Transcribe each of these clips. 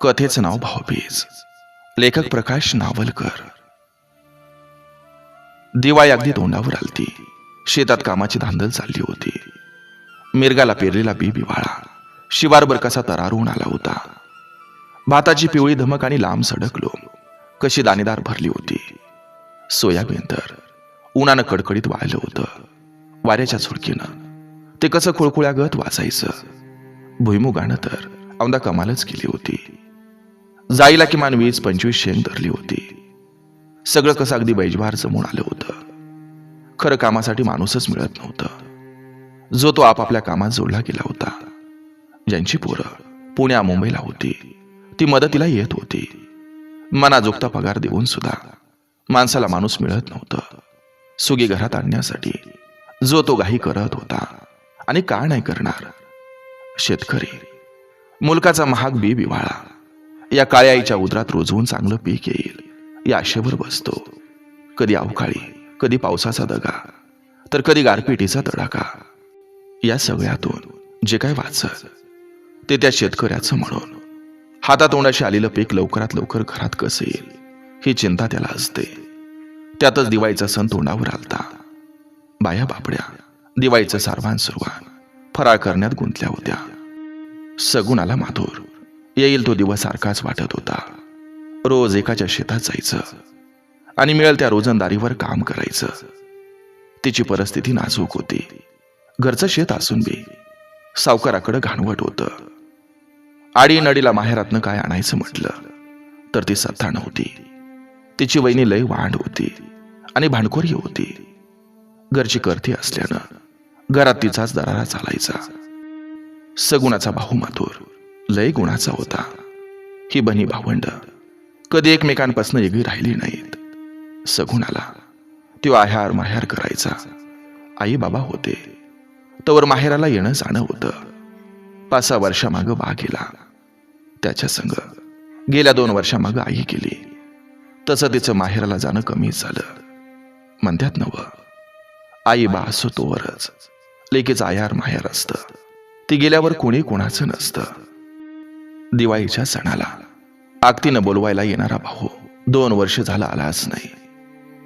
कथेचं नाव भावबीज लेखक प्रकाश नावलकर. दिवाळी अगदी तोंडावर आलती. शेतात कामाची धांदल चालली होती. मिरगाला पेरलेला बी बिवाळा. शिवारभर कसा तरारून आला होता. भाताची पिवळी धमक आणि लांब सडकलो कशी दाणेदार भरली होती. सोयाबीन तर उन्हानं कडकडीत वाळलं होतं. वाऱ्याच्या झुडकीनं. ते कसं खुळखुळ्यागत वाचायचं. भुईमुगानं तर औंदा कमालच केली होती. जाईला किमान वीस पंचवीस शेंग धरली होती. सगळं कसं अगदी बैजभार जमून आलं होतं. खरं कामासाठी माणूसच मिळत नव्हतं. जो तो आपापल्या कामात जोडला गेला होता. ज्यांची पोरं पुण्या मुंबईला होती. ती मदतीला येत होती. मनाजोगता पगार देऊन सुद्धा माणसाला माणूस मिळत नव्हतं. सुगी घरात आणण्यासाठी जो तो घाई करत होता आणि का नाही करणार? शेतकरी. मुलकाचा महाग बी बिवाळा. या काळ्या आईच्या उदरात रोजवून चांगलं पीक येईल. या आशेवर बसतो. कधी अवकाळी कधी पावसाचा दगा तर कधी गारपिटीचा तडाखा. या सगळ्यातून जे काय वाचत ते त्या शेतकऱ्याचं म्हणून. हातातोंडाशी आलेलं पीक लवकरात लवकर घरात कसं येईल ही चिंता त्याला असते. त्यातच दिवाळीचा सण तोंडावर आलता. बाया बापड्या दिवाळीचं सारवान सुरवान फराळ करण्यात गुंतल्या होत्या. सगुणाला माधुर येईल तो दिवस सारखाच वाटत होता. रोज एकाच्या शेतात जायचं आणि मिळेल त्या रोजंदारीवर काम करायचं. तिची परिस्थिती नाजूक होती. घरचं शेत असून बी सावकाराकडं घाणवट होतं. आडी नडीला माहेरातनं काय आणायचं म्हटलं तर ती सत्ता नव्हती. तिची वहिनी लय वांड होती आणि भांडखोरी होती. घरची करती असल्यानं घरात तिचाच दरारा चालायचा. सगुणाचा भाऊ माथूर लय गुणाचा होता. ही बनी भावंड कधी एकमेकांपासून वेगळी राहिली नाहीत. सगुणाला तो आहार माह्यार करायचा. आई बाबा होते. तवर माहेराला येणं जाणं होतं. पाच सहा वर्षामागं बा गेला. त्याच्या संग गेल्या दोन वर्षामागं आई गेली. तसं तिचं माहेराला जाणं कमी झालं. म्हणतात नव. आई बा असो तोवरच. लेकीचं आयार माहेर असतं. ती गेल्यावर कोणी कोणाचं नसतं. दिवाळीच्या सणाला. आगतीनं बोलवायला येणारा भाऊ दोन वर्ष झाला आलाच नाही.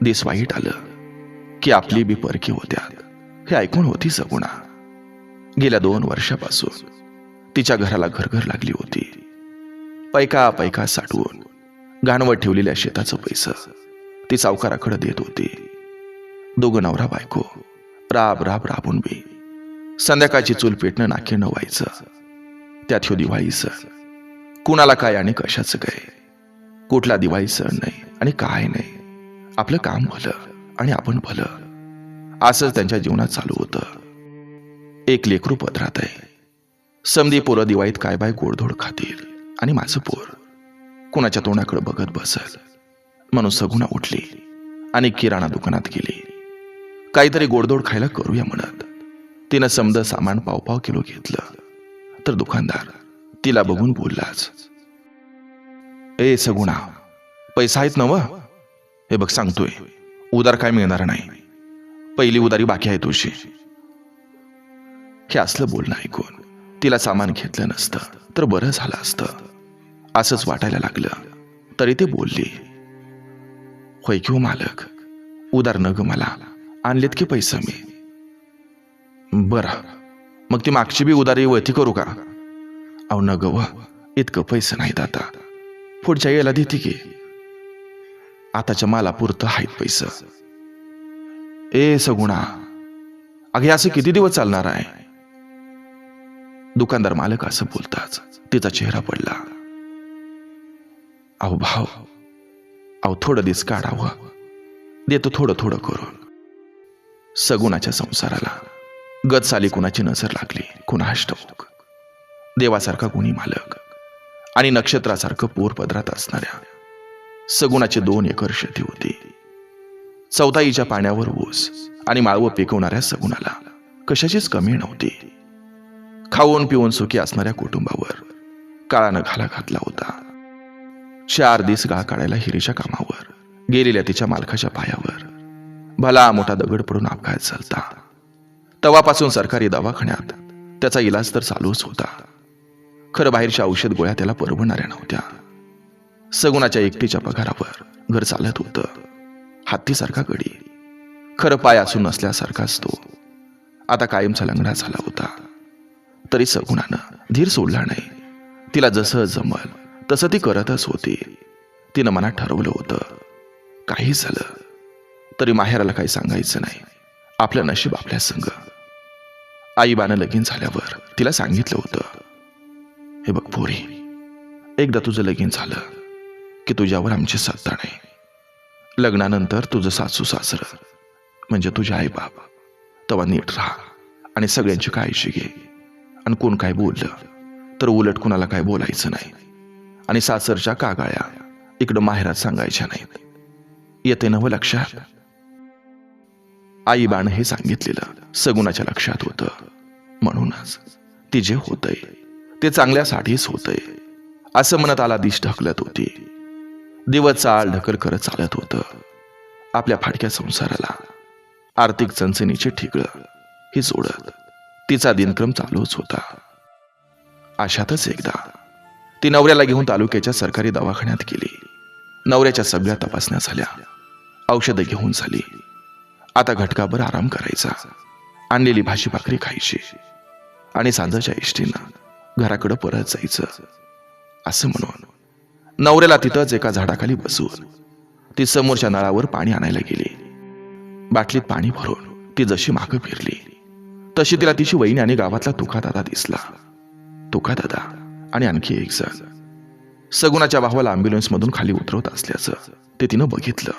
दिस वाईट आलं की आपली बी परकी होत्या. हे ऐकून होती सगुणा. गेल्या दोन वर्षापासून तिच्या घराला घरघर लागली होती. पैका पैका साठवून गाणवत ठेवलेल्या शेताचं पैसा ती सावकाराकडे देत होती. दोघं नवरा बायको राब राब राबून बी संध्याकाळची चूल पेटणं नाकेनं व्हायचं. त्यात ह्यो दिवाळी सण कुणाला काय आणि कशाचं काय? कुठला दिवाळी सण नाही आणि काय नाही? आपलं काम भलं आणि आपण भलं. असंच त्यांच्या जीवनात चालू होतं. एक लेकरू पदरात आहे. समधी पोरं दिवाळीत काय बाय गोडधोड खातील आणि माझं पोर. कुणाच्या तोंडाकडे बघत बसल. म्हणून सगुणा उठली आणि किराणा दुकानात गेली. काहीतरी गोडधोड खायला करूया म्हणत. तिनं समद सामान पाव पाव किलो घेतलं. तर दुकानदार तिला बघून बोललाच. ए सगुणा पैसा आहेत नव हे बघ सांगतोय. उदार काय मिळणार नाही. पहिली उदारी बाकी आहे तुझी. हे असलं बोलणं ऐकून तिला सामान घेतलं नसतं तर बरं झालं असतं. असंच वाटायला लागलं. तरी ते बोलली होय किंवा हो मालक उदार न ग मला. आणलेत की पैसा मी? बरं. मग ती मागची बी उदारी वळती करू का? अहो न ग इतकं पैसे नाहीत आता. पुढच्या याला देते की. आताच्या मला पुरतं आहेत पैसे. ए सगुणा अगे असं किती दिवस चालणार आहे? दुकानदार मालक असं बोलताच तिचा चेहरा पडला. अहो भाव अहो थोडं दिस काढावं देतो थोडं थोडं करून. सगुणाच्या संसाराला गत साली कुणाची नजर लागली कुणा कुणाष्ट देवासारखा गुणी मालक आणि नक्षत्रासारखं पोर पदरात असणाऱ्या सगुणाची दोन एकर शेती होती. चौथाईच्या पाण्यावर ऊस आणि माळवं पिकवणाऱ्या सगुणाला कशाचीच कमी नव्हती. खाऊन पिऊन सुखी असणाऱ्या कुटुंबावर काळानं घाला घातला होता. चार दिस गाळ काढायला हिरीच्या कामावर गेलेल्या तिच्या मालकाच्या पायावर भला मोठा दगड पडून अपघात झालता. तवापासून सरकारी दवाखान्यात त्याचा इलाज तर चालूच होता. खरं बाहेरच्या औषध गोळ्या त्याला परवडणाऱ्या नव्हत्या. सगुणाच्या एकटीच्या पगारावर घर चालत होतं. हत्तीसारखा गडी. खरं पाय असून नसल्यासारखाच तो आता कायमचा लंगडा झाला होता. तरी सगुणानं धीर सोडला नाही. तिला जसं जमल तसं ती करतच होती. तिनं मनात ठरवलं होतं. काही झालं. तरी माहेराला काही सांगायचं नाही. आपलं नशीब आपल्या संग. आईबानं लगीन झाल्यावर तिला सांगितलं होतं. हे बघ पोरी एकदा तुझं लगीन झालं की तुझ्यावर आमची सत्ता नाही. लग्नानंतर तुझं सासू सासर म्हणजे तुझे आई बाप तवा नीट राहा आणि सगळ्यांची काळजी घे. आणि कोण काय बोललं तर उलट कुणाला काय बोलायचं नाही. आणि सासरच्या कागाळ्या इकडं माहेरात सांगायच्या नाहीत. येते नवं लक्षात? आई बाण हे सांगितलेलं सगुणाच्या लक्षात होतं. म्हणूनच ती जे होतंय ते चांगल्यासाठीच होतंय. असं म्हणत आला दिश ढकलत होती. दिवस चाल ढकल करत चालत होतं. आपल्या फाटक्या संसाराला आर्थिक चणचणीचे ठिकळं ही जोडत तिचा दिनक्रम चालूच होता. अशातच एकदा ती नवऱ्याला घेऊन तालुक्याच्या सरकारी दवाखान्यात गेली. नवऱ्याच्या सगळ्या तपासण्या झाल्या. औषधं घेऊन झाली. आता घटकाभर आराम करायचा. आणलेली भाजी भाकरी खायची. आणि सांजाच्या इष्टीनं घराकडं परत जायचं. असं म्हणून नवऱ्याला तिथंच एका झाडाखाली बसून ती समोरच्या नळावर पाणी आणायला गेली. बाटलीत पाणी भरून ती जशी मागं फिरली तशी तिला तिची वहिनी आणि गावातला तुकादादा दिसला. तुकादादा आणि आणखी एक जण. सगुणाच्या भावाला अँब्युलन्स मधून खाली उतरवत असल्याचं ते तिनं बघितलं.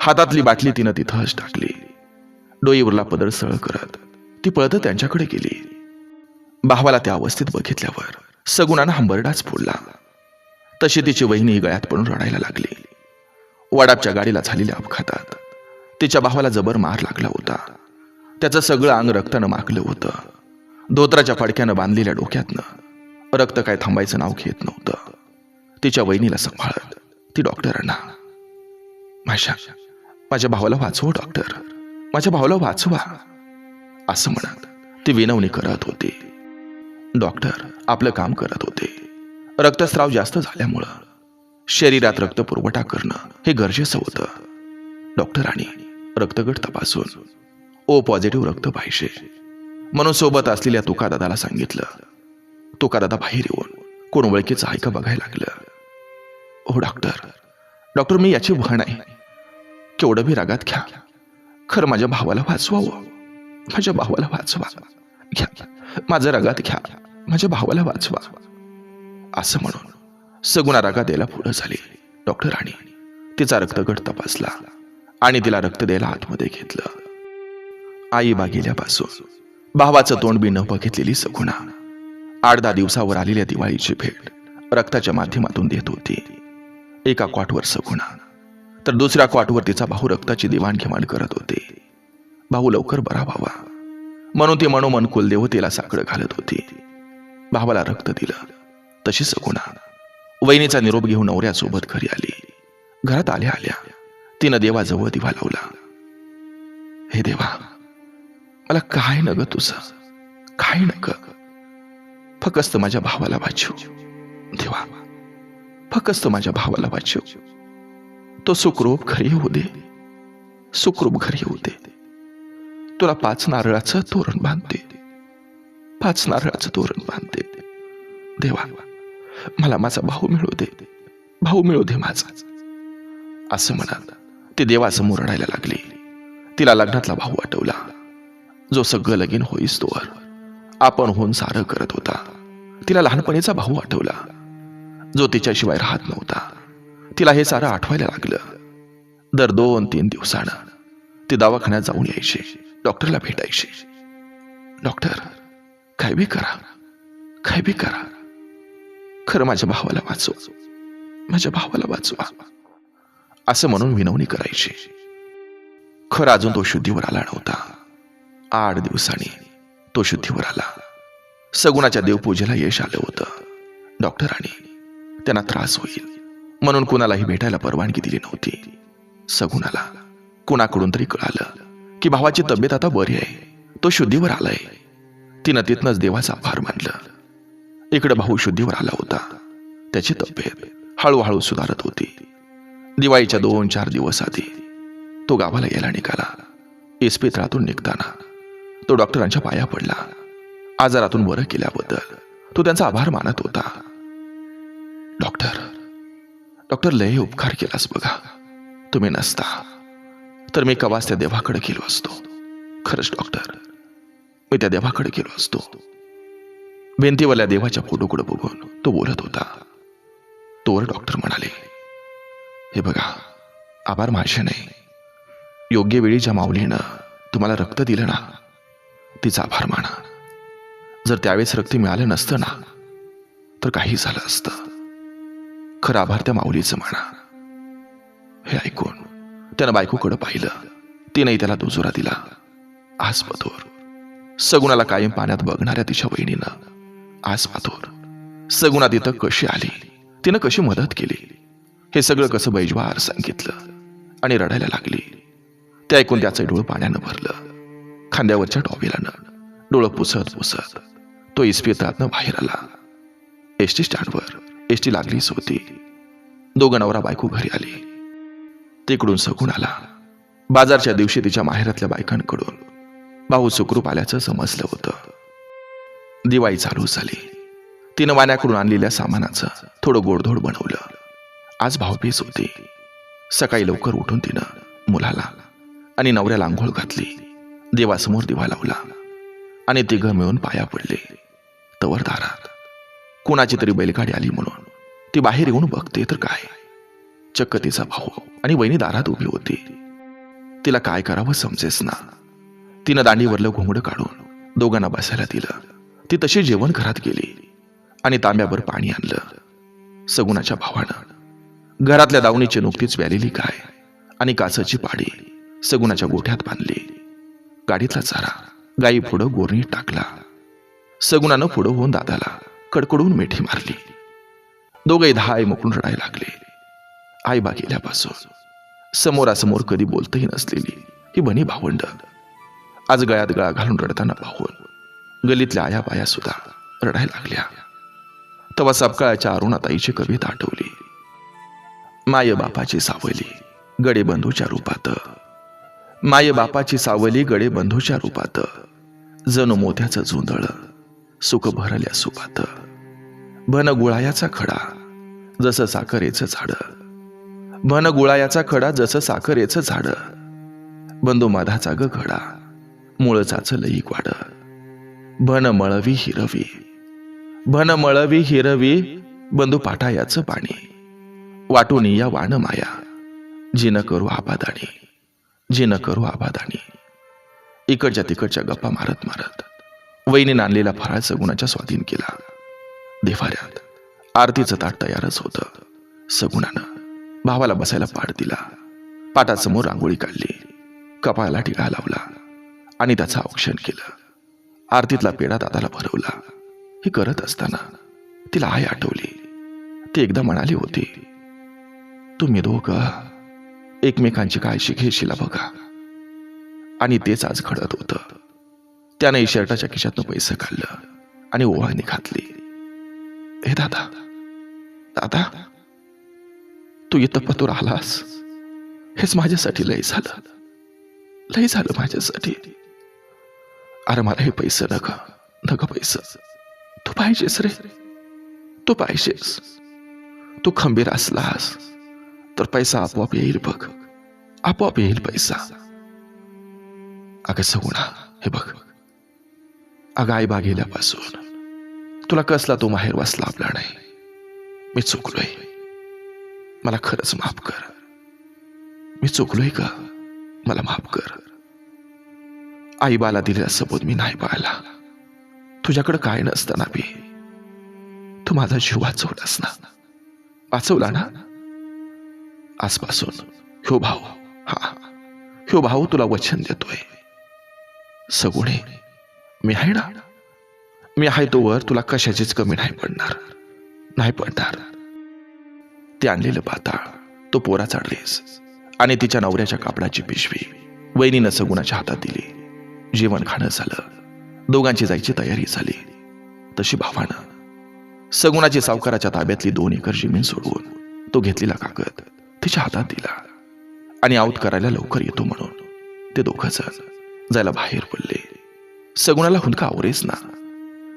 हातातली बाटली तिनं तिथंच टाकली. डोईवरला पदर सळ करत ती पळत त्यांच्याकडे गेली. भावाला त्या अवस्थेत बघितल्यावर सगुणानं हंबरडाच फोडला. तशी तिची वहिनी गळ्यात पडून रडायला लागली. वडापच्या गाडीला झालेल्या अपघातात तिच्या भावाला जबर मार लागला होता. त्याचं सगळं अंग रक्तानं मागलं होतं. धोत्राच्या फडक्यानं बांधलेल्या डोक्यातनं रक्त काय थांबायचं नाव घेत नव्हतं. तिच्या वहिनीला सांभाळत ती डॉक्टरांना माझ्या माझ्या भावाला वाचव डॉक्टर. माझ्या भावाला वाचवा. असं म्हणत ती विनवणी करत होती. डॉक्टर आपलं काम करत होते. रक्तस्राव जास्त झाल्यामुळं शरीरात रक्त पुरवठा करणं हे गरजेचं होतं. डॉक्टरांनी रक्तगट तपासून ओ पॉझिटिव्ह रक्त पाहिजे. म्हणून सोबत असलेल्या तुकादादाला सांगितलं. तुकादादा बाहेर येऊन कोण ओळखीचं आहे का बघायला लागलं. हो डॉक्टर. डॉक्टर मी याची वहण आहे. केवढं बी रागात घ्या. खरं माझ्या भावाला वाचवावं. माझ्या भावाला वाचवा. घ्या. माझं रगात घ्या. माझ्या भावाला वाचवा. असं म्हणून सगुणा रगा द्यायला पुढं झाली. डॉक्टरांनी तिचा रक्तगट तपासला आणि तिला रक्त द्यायला आतमध्ये घेतलं. आई बागेल्यापासून भावाचं तोंड बी न बघितलेली सगुणा आठ दहा दिवसावर आलेल्या दिवाळीची भेट रक्ताच्या माध्यमातून देत होती. एका क्वाटवर सगुणा तर दुसऱ्या क्वाटवर तिचा भाऊ रक्ताची देवाणघेवाण करत होते. भाऊ लवकर बरा व्हावा. म्हणून ती मनोमन कुलदेवतेला साकडं घालत होती. भावाला रक्त दिलं. तशी सगुणा. वहिनीचा निरोप घेऊन नवऱ्यासोबत घरी आली. घरात आल्या आल्या तिनं देवाजवळ दिवा लावला. हे देवा मला काय नग तुझं? काय नग? फकस्त माझ्या भावाला वाचू देवा फकस्त माझ्या भावाला वाचू तो सुखरूप घरी येऊ दे. सुखरूप घरी येऊ दे. तुला पाच नारळाचं तोरण बांधते पाच नारळाचं तोरण बांधते देवा मला माझा भाऊ मिळू दे भाऊ मिळू दे माझा असं म्हणाल ते देवासमोर रडायला लागले तिला लग्नातला भाऊ आठवला जो सगळं लगीन होईस तोवर आपण होऊन सारं करत होता तिला लहानपणीचा भाऊ आठवला जो तिच्याशिवाय राहत नव्हता तिला हे सारं आठवायला लागलं दर दोन तीन दिवसानं ती दवाखान्यात जाऊन यायची डॉक्टरला भेटायची. डॉक्टर काय बी करा काय बी करा. खरं माझ्या भावाला वाचव. माझ्या भावाला वाचवा. असं म्हणून विनवणी करायची. खरं अजून तो शुद्धीवर आला नव्हता. आठ दिवसांनी तो शुद्धीवर आला. सगुणाच्या देवपूजेला यश आलं होतं. डॉक्टरांनी त्यांना त्रास होईल. म्हणून कुणालाही भेटायला परवानगी दिली नव्हती. सगुणाला कुणाकडून तरी कळालं. की भावाची तब्येत आता बरी आहे. तो शुद्धीवर आलाय. तिनं तिथनंच देवाचा आभार मानलं. इकडे भाऊ शुद्धीवर आला होता. त्याची तब्येत हळूहळू सुधारत होती. दिवाळीच्या दोन चार दिवस आधी तो गावाला यायला निघाला. इस्पितळातून निघताना तो डॉक्टरांच्या पाया पडला. आजारातून बरं केल्याबद्दल तो त्यांचा आभार मानत होता. डॉक्टर डॉक्टर लय उपकार केलास बघा. तुम्ही नसता. तर मी कवाच त्या देवाकडे गेलो असतो. खरंच डॉक्टर. मी त्या देवाकडे गेलो असतो. भिंतीवाल्या देवाच्या फोटोकडे बघून तो बोलत होता. तोवर डॉक्टर म्हणाले हे बघा आभार माझे नाही. योग्य वेळी ज्या माऊलीनं तुम्हाला रक्त दिलं ना तिचा आभार माना. जर त्यावेळेस रक्त मिळालं नसतं ना तर काही झालं असतं. खरं आभार त्या माऊलीचं म्हणा हे ऐकून त्यानं बायकोकडं पाहिलं. तिनेही त्याला दुजोरा दिला. आस पथोर सगुणाला कायम पाण्यात बघणाऱ्या तिच्या वहिनीनं आस पाथोर सगुणा तिथं कशी आली? तिनं कशी मदत केली? हे सगळं कसं बैजवार सांगितलं आणि रडायला लागली. ते ऐकून त्याचं डोळं पाण्यानं भरलं. खांद्यावरच्या टॉवेलानं डोळं पुसत पुसत तो इस्पितळातनं बाहेर आला. एस टी स्टँडवर. एस टी लागलीच होती. दोघं नवरा बायको घरी आली. तिकडून सगून आला. बाजारच्या दिवशी तिच्या माहेरातल्या बायकांकडून भाऊ सुखरूप आल्याचं समजलं होतं. दिवाळी चालू झाली. तिनं वाण्याकडून आणलेल्या सामानाचं थोडं गोडधोड बनवलं. आज भाऊबीज होती. सकाळी लवकर उठून तिनं मुलाला आणि नवऱ्याला आंघोळ घातली. देवासमोर दिवा लावला आणि तिघं मिळून पाया पडले. तवर दारात. कुणाची तरी बैलगाडी आली म्हणून. ती बाहेर येऊन बघते तर काय? चक्क तिचा भाऊ आणि वहिनी दारात उभी होती. तिला काय करावं समजेस ना. तिनं दांडीवरलं घोंगडं काढून दोघांना बसायला दिलं. ती तशी जेवण घरात गेली आणि तांब्यावर पाणी आणलं. सगुणाच्या भावानं. घरातल्या दावणीची नुकतीच व्यालेली काय आणि काचची पाडी सगुणाच्या गोठ्यात बांधली. गाडीतला चारा गाई पुढं गोरणी टाकला. सगुणानं पुढं होऊन दादाला कडकडून मिठी मारली. दोघे धाय मुकून मोकळून रडायला लागले. आईबा गेल्यापासून समोरासमोर कधी बोलतही नसलेली ही बनी भावंड. आज गळ्यात गळा घालून रडताना पाहून गलीतल्या आया बाया सुद्धा रडायला लागल्या. तेव्हा सपकाळाच्या अरुणाताईची कविता आठवली माय बापाची सावली गडे बंधूच्या रूपात. माय बापाची सावली गडे बंधूच्या रूपात. जणू मोत्याचं झुंदळ सुख भरल्या सुपात. भन गुळायाचा खडा जसं साखरेचं झाड भन गुळायाचा खडा जसं साखरेचं झाड. बंधू माधाचा ग खडा मुळचाच लई वाड. भन मळवी हिरवी भन मळवी हिरवी बंधू पाठायाचं पाणी. वाटून या वाण माया जिन करू आबादाणी जिन करू आबादाणी इकडच्या तिकडच्या गप्पा मारत मारत वहिनीनं आणलेला फराळ सगुणाच्या स्वाधीन केला. देवाऱ्यात आरतीचं ताट तयारच होतं सगुणानं. भावाला बसायला पाठ दिला. पाटासमोर रांगोळी काढली. कपाळाला टिळा लावला आणि त्याचं औक्षण केलं. आरतीतला पेढा दादाला भरवला. हे करत असताना तिला आई आठवली. ती एकदा म्हणाली होती तुम्ही दोघं एकमेकांची काळजी घेशीला बघा. आणि तेच आज घडत होतं. त्याने शर्टाच्या खिशातनं पैसे काढलं आणि ओवाळणी घातली. हे दादा दादा तू इथं पतूर आलास. हेच माझ्यासाठी लय झालं. लय झालं माझ्यासाठी. अरे मला हे पैसे नका नका पैसे. तू पाहिजेस रे. तू पाहिजेस. तू खंबीर असलास तर पैसा आपोआप येईल बघ. आपोआप येईल पैसा. अगं सगुणा हे बघ. अगं आई बा गेल्यापासून तुला कसला तो माहेर वाचला आपला नाही मी चुकलोय. मला खरंच माफ कर. मी चुकलोय का मला माफ कर. आई बाला दिलेला सबोध मी नाही पाळला तुझ्याकडे काय नसताना बी. तू माझा जीव वाचवलास ना. वाचवला ना? आजपासून ह्यो भाऊ हा ह्यो भाऊ तुला वचन देतोय. सगुणे मी आहे ना? मी आहे तोवर तुला कशाचीच कमी नाही पडणार. नाही पडणार. ते आणलेलं पाताळ. तो पोराचा ड्रेस आणि तिच्या नवऱ्याच्या कापडाची पिशवी वहिनीनं सगुणाच्या हातात दिली. जेवण खाणं झालं. दोघांची जायची तयारी झाली. तशी भावानं सगुणाची सावकाराच्या ताब्यातली दोन एकर जमीन सोडवून तो घेतलेला कागद तिच्या हातात दिला आणि आऊत करायला लवकर येतो म्हणून ते दोघं जण जायला बाहेर पडले. सगुणाला हुंदका आवरेच ना.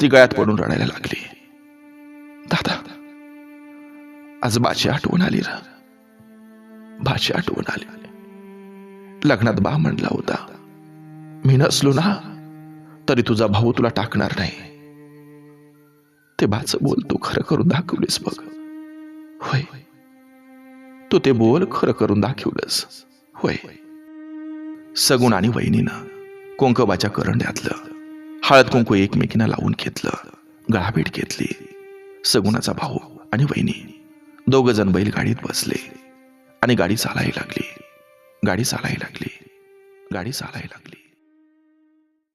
ती गळ्यात पडून रडायला लागली. दादा आज बाची आठवण आली र. बाची आठवण आली. लग्नात बा म्हणला होता मी नसलो ना तरी तुझा भाऊ तुला टाकणार नाही. ते बाच बोल तू खरं करून दाखवलीस बघ. होय. तू ते बोल खरं करून दाखवलंस. होय. सगुण आणि वहिनीनं कोंकबाच्या करंड्यातलं हळद कुंकू एकमेकींना लावून घेतलं गळाभेट घेतली सगुणाचा भाऊ आणि वहिनी. दोघ जण बैलगाडीत बसले आणि गाडी चालायला लागली. गाडी चालायला लागली. गाडी चालायला लागली.